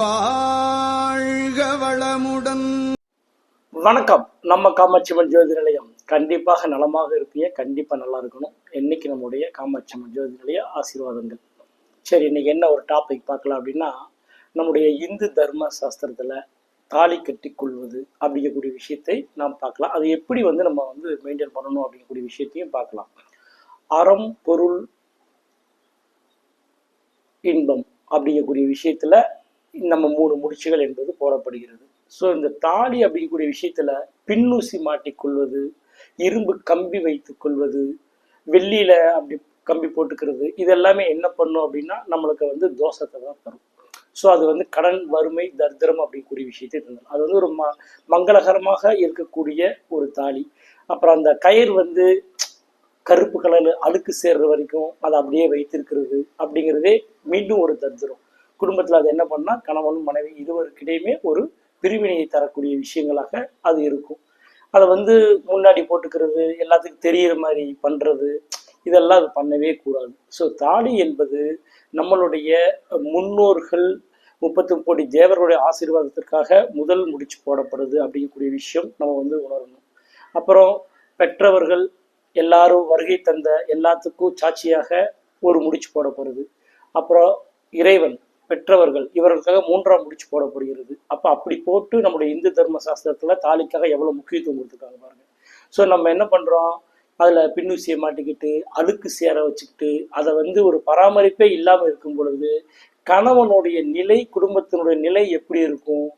வாழ்க வளமுடன். வணக்கம். நம்ம காமாட்சியம்மன் ஜோதி நிலையம் கண்டிப்பாக நலமாக இருப்பீங்க கண்டிப்பா நல்லா இருக்கணும். என்னைக்கு நம்முடைய காமாட்சியம்மன் ஜோதி நிலைய ஆசீர்வாதங்கள். சரி இன்னைக்கு என்ன ஒரு டாபிக் பார்க்கலாம் அப்படின்னா நம்முடைய இந்து தர்ம சாஸ்திரத்துல தாலி கட்டி கொள்வது அப்படிங்கக்கூடிய விஷயத்தை நாம் பார்க்கலாம். அது எப்படி வந்து நம்ம வந்து மெயின்டைன் பண்ணணும் அப்படிங்கக்கூடிய விஷயத்தையும் பார்க்கலாம். அறம் பொருள் இன்பம் அப்படிங்கக்கூடிய விஷயத்துல நம்ம மூணு முடிச்சுகள் என்பது போடப்படுகிறது. ஸோ இந்த தாலி அப்படிங்கக்கூடிய விஷயத்துல பின்னூசி மாட்டிக்கொள்வது இரும்பு கம்பி வைத்துக் கொள்வது வெள்ளியில அப்படி கம்பி போட்டுக்கிறது இதெல்லாமே என்ன பண்ணும் அப்படின்னா நம்மளுக்கு வந்து தோஷத்தை தான் தரும். ஸோ அது வந்து கடன் வறுமை தர்திரம் அப்படிங்கக்கூடிய விஷயத்தை தந்துடும் அது வந்து ஒரு ம மங்களகரமாக இருக்கக்கூடிய ஒரு தாலி. அப்புறம் அந்த கயிறு வந்து கருப்பு கலர் அழுக்கு சேர்ற வரைக்கும் அதை அப்படியே வைத்திருக்கிறது அப்படிங்கிறதே மீண்டும் ஒரு தர்திரம். குடும்பத்தில் அது என்ன பண்ணால் கணவன் மனைவி இருவருக்கிடையுமே ஒரு பிரிவினையை தரக்கூடிய விஷயங்களாக அது இருக்கும். அதை வந்து முன்னாடி போட்டுக்கிறது எல்லாத்துக்கும் தெரிகிற மாதிரி பண்ணுறது இதெல்லாம் அது பண்ணவே கூடாது. ஸோ தாலி என்பது நம்மளுடைய முன்னோர்கள் முப்பத்தி கோடி தேவர்களுடைய ஆசீர்வாதத்திற்காக முதல் முடிச்சு போடப்படுது அப்படிங்கக்கூடிய விஷயம் நம்ம வந்து உணரணும். அப்புறம் பெற்றவர்கள் எல்லாரும் வருகை தந்த எல்லாத்துக்கும் சாட்சியாக ஒரு முடிச்சு போடப்படுது. அப்புறம் இறைவன் பெற்றவர்கள் இவர்களுக்காக மூன்றாம் முடிச்சு போடப்படுகிறது. அப்போ அப்படி போட்டு நம்முடைய இந்து தர்ம சாஸ்திரத்தில் தாலிக்காக எவ்வளோ முக்கியத்துவம் கொடுத்துருக்காங்க பாருங்க. ஸோ நம்ம என்ன பண்ணுறோம் அதில் பின்னூசியை மாட்டிக்கிட்டு அழுக்கு சேர வச்சுக்கிட்டு அதை வந்து ஒரு பராமரிப்பே இல்லாமல் இருக்கும் பொழுது கணவனுடைய நிலை குடும்பத்தினுடைய நிலை எப்படி இருக்கும்?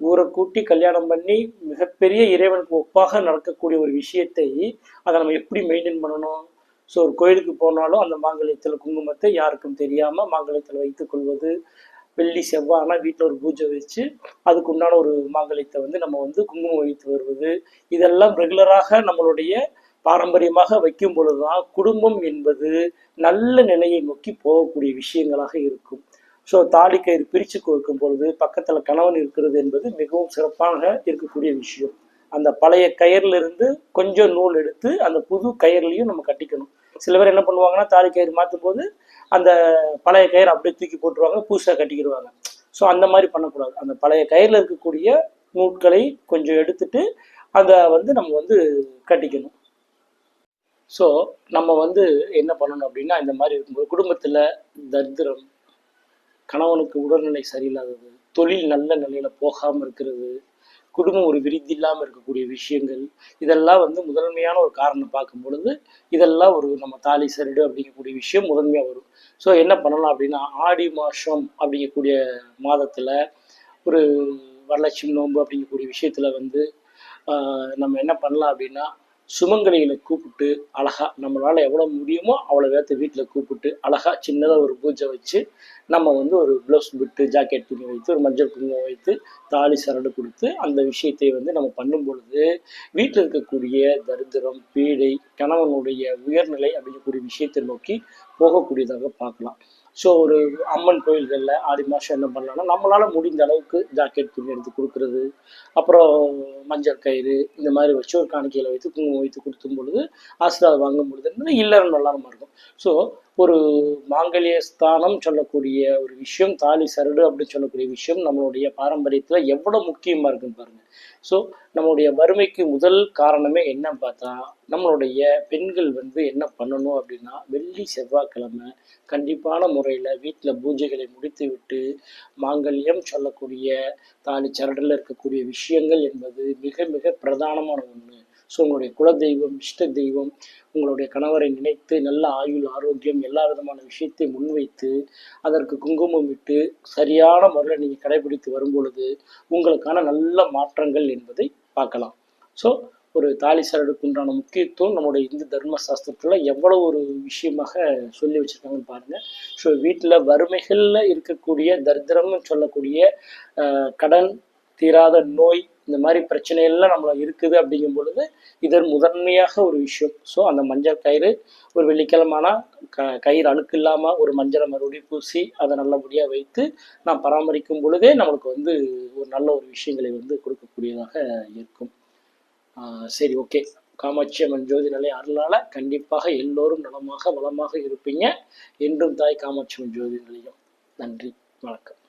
ஊரை கூட்டி கல்யாணம் பண்ணி மிகப்பெரிய இறைவனுக்கு ஒப்பாக நடக்கக்கூடிய ஒரு விஷயத்தை அதை நம்ம எப்படி மெயின்டைன் பண்ணணும்? ஸோ ஒரு கோயிலுக்கு போனாலும் அந்த மாங்கல்யத்தில் குங்குமத்தை யாருக்கும் தெரியாமல் மாங்கல்யத்தில் வைத்துக் கொள்வது வெள்ளி செவ்வாய் ஆனால் வீட்டில் ஒரு பூஜை வச்சு அதுக்கு உண்டான ஒரு மாங்கல்யத்தை வந்து நம்ம வந்து குங்குமம் வைத்து வருவது. இதெல்லாம் ரெகுலராக நம்மளுடைய பாரம்பரியமாக வைக்கும் பொழுதுதான் குடும்பம் என்பது நல்ல நிலையை நோக்கி போகக்கூடிய விஷயங்களாக இருக்கும். ஸோ தாலி கயிறு பிரித்து கொடுக்கும் பொழுது பக்கத்தில் கணவன் இருக்கிறது என்பது மிகவும் சிறப்பாக இருக்கக்கூடிய விஷயம். அந்த பழைய கயிறுல இருந்து கொஞ்சம் நூல் எடுத்து அந்த புது கயிறுலையும் நம்ம கட்டிக்கணும். சில பேர் என்ன பண்ணுவாங்கன்னா தாலி கயிறு மாற்றும் போது அந்த பழைய கயிறு அப்படியே தூக்கி போட்டுருவாங்க புதுசாக கட்டிக்கிடுவாங்க. ஸோ அந்த மாதிரி பண்ணக்கூடாது. அந்த பழைய கயிறில் இருக்கக்கூடிய நூட்களை கொஞ்சம் எடுத்துட்டு அதை வந்து நம்ம வந்து கட்டிக்கணும். ஸோ நம்ம வந்து என்ன பண்ணணும் அப்படின்னா இந்த மாதிரி இருக்கும்போது குடும்பத்தில் தரித்திரம் கணவனுக்கு உடல்நிலை சரியில்லாதது தொழில் நல்ல நிலையில் போகாமல் இருக்கிறது குடும்பம் ஒரு விருத்தி இல்லாமல் இருக்கக்கூடிய விஷயங்கள் இதெல்லாம் வந்து முதன்மையான ஒரு காரணம் பார்க்கும் பொழுது இதெல்லாம் ஒரு நம்ம தாலி சரிடு அப்படிங்கக்கூடிய விஷயம் முதன்மையாக வரும். ஸோ என்ன பண்ணலாம் அப்படின்னா ஆடி மாதம் அப்படிங்கக்கூடிய மாதத்தில் ஒரு வரலட்சுமி நோன்பு அப்படிங்கக்கூடிய விஷயத்தில் வந்து நம்ம என்ன பண்ணலாம் அப்படின்னா சுமங்கலிகளை கூப்பிட்டு அழகா நம்மளால எவ்வளோ முடியுமோ அவ்வளோ பேர்த்த வீட்டில் கூப்பிட்டு அழகா சின்னதாக ஒரு பூஜை வச்சு நம்ம வந்து ஒரு ப்ளவுஸ் விட்டு ஜாக்கெட் துணி வைத்து ஒரு மஞ்சள் குங்குமம் வைத்து தாலி சரடு கொடுத்து அந்த விஷயத்தை வந்து நம்ம பண்ணும் பொழுது வீட்டில் இருக்கக்கூடிய தரித்திரம் பீடை கணவனுடைய உயர்நிலை அப்படிங்கக்கூடிய விஷயத்தை நோக்கி போகக்கூடியதாக பார்க்கலாம். ஸோ ஒரு அம்மன் கோயில்களில் ஆடி மாதம் என்ன பண்ணலாம்னா நம்மளால் முடிந்த அளவுக்கு ஜாக்கெட் துணி எடுத்து கொடுக்குறது அப்புறம் மஞ்சள் கயிறு இந்த மாதிரி வச்சு ஒரு காணிக்கையில் வைத்து குங்குமம் வைத்து கொடுத்தும் பொழுது ஆசீர்வாதம் வாங்கும் பொழுது இல்லறம் நல்லா இருக்கும். ஸோ ஒரு மாங்கல்ய ஸ்தானம் சொல்லக்கூடிய ஒரு விஷயம் தாலி சரடு அப்படின்னு சொல்லக்கூடிய விஷயம் நம்மளுடைய பாரம்பரியத்தில் எவ்வளோ முக்கியமாக இருக்குன்னு பாருங்க. ஸோ நம்மளுடைய வறுமைக்கு முதல் காரணமே என்ன பார்த்தா நம்மளுடைய பெண்கள் வந்து என்ன பண்ணணும் அப்படின்னா வெள்ளி செவ்வாய்க்கிழமை கண்டிப்பான முறையில் வீட்டில் பூஜைகளை முடித்து விட்டு மாங்கல்யம் சொல்லக்கூடிய தாலி சரடில் இருக்கக்கூடிய விஷயங்கள் என்பது மிக மிக பிரதானமான ஒன்று ஸோ உங்களுடைய குலதெய்வம் இஷ்ட தெய்வம் உங்களுடைய கணவரை நினைத்து நல்ல ஆயுள் ஆரோக்கியம் எல்லா விதமான விஷயத்தை முன்வைத்து அதற்கு குங்குமம் விட்டு சரியான முறையில் நீங்கள் கடைபிடித்து வரும் பொழுது உங்களுக்கான நல்ல மாற்றங்கள் என்பதை பார்க்கலாம். ஸோ ஒரு தாலி சரடுக்கு உண்டான முக்கியத்துவம் நம்முடைய இந்து தர்ம சாஸ்திரத்தில் எவ்வளோ ஒரு விஷயமாக சொல்லி வச்சுருக்காங்கன்னு பாருங்கள் ஸோ வீட்டில் வறுமைகளில் இருக்கக்கூடிய தரித்திரம்னு சொல்லக்கூடிய கடன் தீராத நோய் இந்த மாதிரி பிரச்சனைகள்லாம் நம்மள இருக்குது அப்படிங்கும் பொழுது இதன் முதன்மையாக ஒரு விஷயம். ஸோ அந்த மஞ்சள் கயிறு ஒரு வெள்ளிக்கிழமானா க கயிறு அழுக்கு இல்லாமல் ஒரு மஞ்சளை மறுபடியும் பூசி அதை நல்லபடியாக வைத்து நாம் பராமரிக்கும் பொழுதே நம்மளுக்கு வந்து ஒரு நல்ல ஒரு விஷயங்களை வந்து கொடுக்கக்கூடியதாக இருக்கும். சரி ஓகே. காமாட்சி அம்மன் ஜோதி நிலை அருளால் கண்டிப்பாக எல்லோரும் நலமாக வளமாக இருப்பீங்க. என்றும் தாய் காமாட்சி அம்மன் ஜோதி நிலையம். நன்றி வணக்கம்.